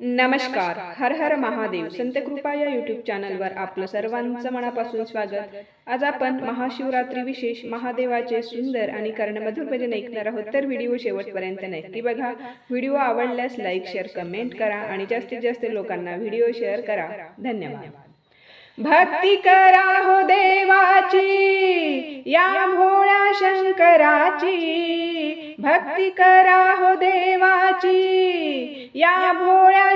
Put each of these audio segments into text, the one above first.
नमस्कार. हर हर महादेव. संत कृपा या युट्यूब चॅनलवर आपलं सर्वांचं मनापासून स्वागत. आज आपण महाशिवरात्री विशेष महादेवाचे सुंदर आणि कर्णमधुर भजन ऐकणार आहोत. तर व्हिडिओ शेवटपर्यंत नक्की बघा. व्हिडिओ आवडल्यास लाईक शेअर कमेंट करा आणि जास्तीत जास्त लोकांना व्हिडिओ शेअर करा. धन्यवाद. भक्ती करा हो देवाची या भोळ्या शंकराची. भक्ती करा हो देवाची या भोळ्या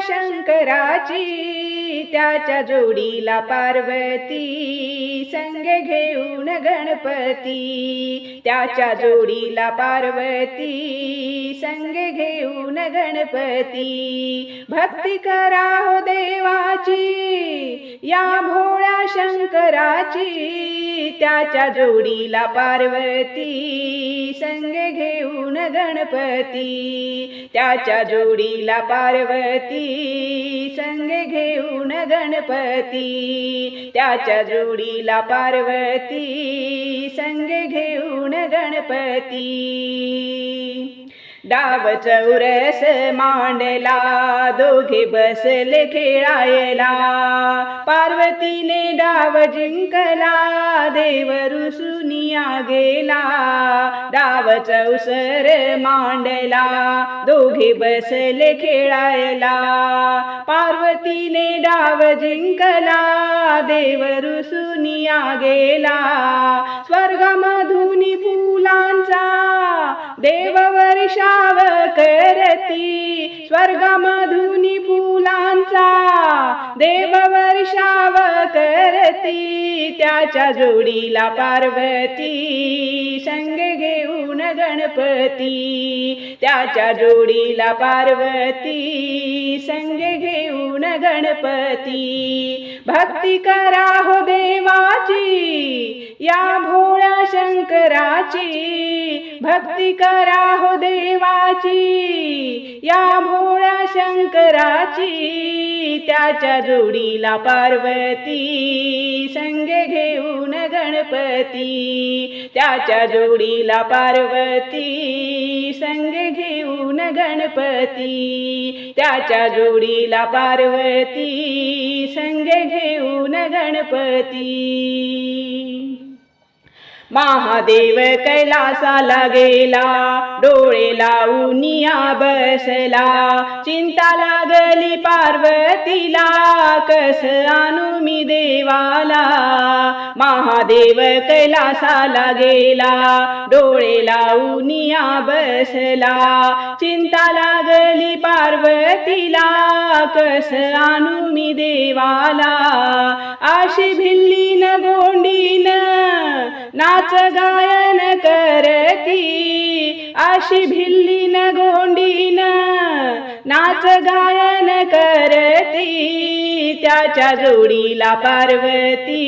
शंकराची त्याच्या जोडीला पार्वती संग घेऊन गणपती. त्याच्या जोडीला पार्वती संग घेऊन गणपती. भक्ती करा हो देवाची या भोळ्या शंकराची. त्याच्या जोडीला पार्वती संग घेऊन गणपती. त्याच्या जोडीला पार्वती संग घेऊन गणपती. त्याच्या जोडीला पार्वती संग घेऊन गणपती. डाव चौरस मांडला दोघे बसले खेळायला. पार्वतीने डाव जिंकला देव रुसुनिया गेला. डाव चौसर मांडला दोघे बसले खेळायला. पार्वतीने डाव जिंकला देव रुसुनिया गेला. स्वर्गामधुनी फुलांचा देव वर्षाव करती. स्वर्गामधुनी फुलांचा देव करती त्याच्या जोडीला पार्वती संग घेऊन गणपती. त्याच्या जोडीला पार्वती संग घेऊन गणपती. भक्ती करा हो देवाची या भोळ्या शंकराची. भक्ती करा हो देवाची या भोळ्या शंकराची. त्याच्या जोडीला पार्वती संग घेऊन गणपती त्याच्या जोडीला पार्वती. संग घेऊन गणपती त्याच्या जोडीला पार्वती. संग घेऊन गणपती. महादेव कैलासाला गेला डोळे लावूनिया बसला. चिंता लागली पार्वतीला कस आणू मी देवाला? महादेव कैलासाला गेला डोळे लावूनिया बसला. चिंता लागली पार्वतीला कस आणू मी देवाला? आशी नाच गायन करती. अशी भिल्लीन गोंडीन नाच गायन करती. त्याच्या जोडीला पार्वती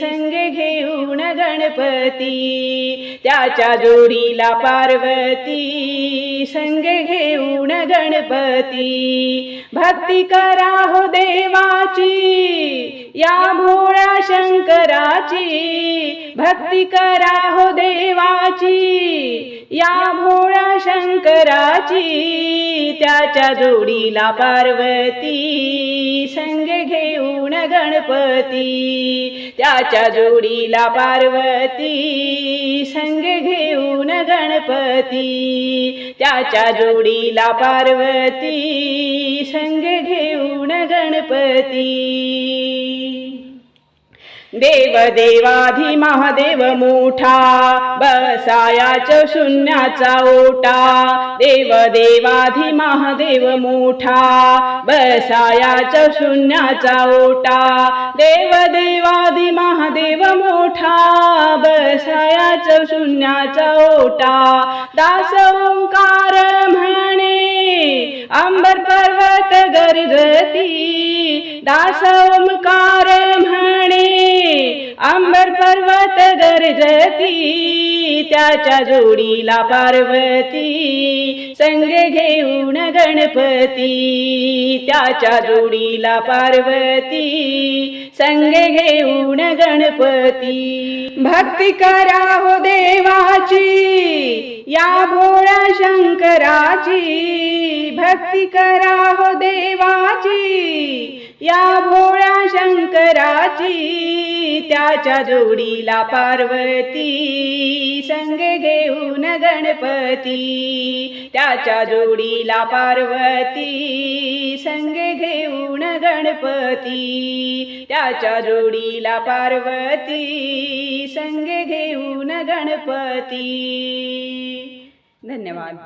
संग घेऊन गणपती. त्याच्या जोडीला पार्वती संग घेऊन गणपती. भक्ती करा हो देवाची या भोळ्या देवाची भक्ती करा हो देवाची. या भोळ्या शंकराची त्याच्या जोडीला पार्वती संग घेऊन गणपती. त्याच्या जोडीला पार्वती संग घेऊन गणपती. त्याच्या जोडीला पार्वती संग घेऊन गणपती. देव देवाधी महादेव मोठा बसायाच शून्याचा ओटा. देव देवाधी महादेव मोठा बसायाच शून्याचा ओटा. देव देवाधी महादेव मोठा बसायाच शून्याचा ओटा. दास ओंकार म्हणे अंबर पर्वत गरिरती दास ओंकार म्हणे आंबर पर्वत गरजती त्याच्या जोडीला पार्वती संग घेऊन गणपती त्याच्या जोडीला पार्वती संग घेऊन गणपती. भक्ती करा हो देवाची या भोळ्या शंकराची भक्ती करा हो देवाची या भोळ्या शंकराची त्याच्या जोडीला पार्वती संग घेऊन गणपती. त्याच्या जोडीला पार्वती संग घेऊन गणपती. त्याच्या जोडीला पार्वती संग घेऊन गणपती. धन्यवाद.